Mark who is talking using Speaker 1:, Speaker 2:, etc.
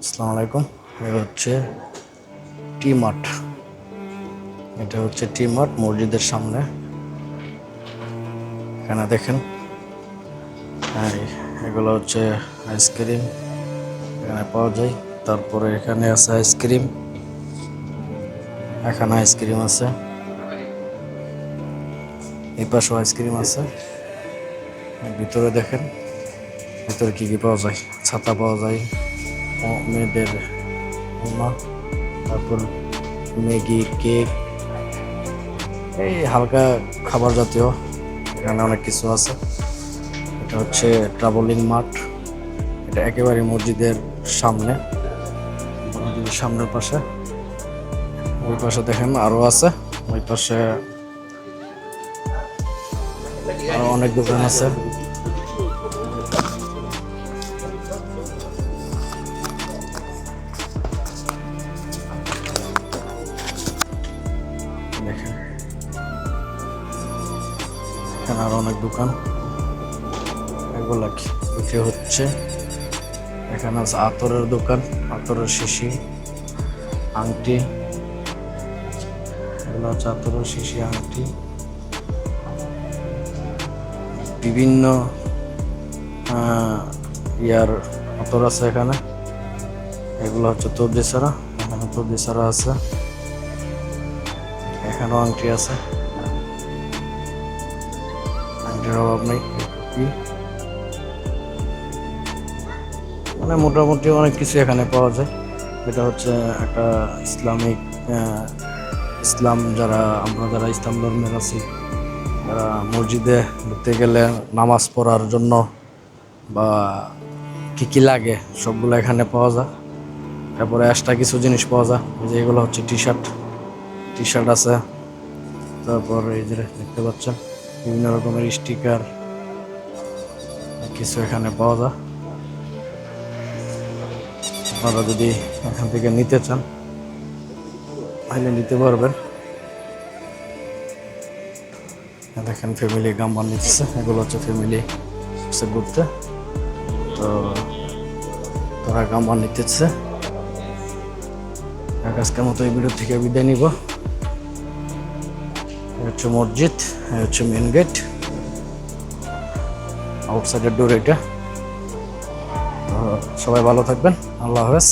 Speaker 1: আসসালামু আলাইকুম। এটা হচ্ছে টি মার্ট এটা হচ্ছে টি মার্ট মসজিদের সামনে। এখানে দেখেন এগুলো হচ্ছে আইসক্রিম এখানে পাওয়া যায়। তারপরে এখানে আছে আইসক্রিম এখানে আইসক্রিম আছে। এই পাশেও আইসক্রিম আছে। ভিতরে দেখেন, ভিতরে কি কি পাওয়া যায়? ছাতা পাওয়া যায়। মেয়েদের তারপর ম্যাগি, কেক, এই হালকা খাবার জাতীয়। এখানে অনেক কিছু আছে। এটা হচ্ছে ট্রাভেলিং মাঠ এটা একেবারে মসজিদের সামনে, মসজিদের সামনের পাশে। ওই পাশে দেখেন আরও আছে। ওই পাশে আরও অনেক দোকান আছে। দেখেন। এখানে আরও অনেক দোকান। এগুলা হচ্ছে? এখানে আছে আতরের দোকান, আতরের শিশি, আংটি। এগুলো হচ্ছে আতরের শিশি, আংটি। বিভিন্ন ইয়ার আতর আছে এখানে। এগুলো হচ্ছে তবজি ছাড়া এখানে তবজি ছাড়া আছে। এখানেও আংটি আছে। আংটির অভাব নেই। মানে মোটামুটি অনেক কিছু এখানে পাওয়া যায়। এটা হচ্ছে একটা ইসলামিক ইসলাম যারা, আমরা যারা ইসলাম ধর্মের আছি যারা মসজিদে ঢুকতে গেলে নামাজ পড়ার জন্য বা কি কি লাগে, সবগুলো এখানে পাওয়া যায়। তারপরে এক্সট্রা কিছু জিনিস পাওয়া যায়। এই যে এগুলো হচ্ছে টি শার্ট টি শার্ট আছে। তারপর এই যে দেখতে পাচ্ছেন, বিভিন্ন রকমের স্টিকার কিছু এখানে পাওয়া যায়। আপনারা যদি এখান থেকে নিতে চান, তাহলে নিতে পারবেন। দেখেন ফ্যামিলি গাম্বার নিতেছে এগুলো হচ্ছে ফ্যামিলি ঘুরতে তো তারা গাম্বার নিতেছে। আজকের মতো এই ভিডিও থেকে বিদায় নিব। হচ্ছে মসজিদ হচ্ছে মেন গেট আউটসাইডের ডোর এটা সবাই ভালো থাকবেন। আল্লাহ হাফেজ।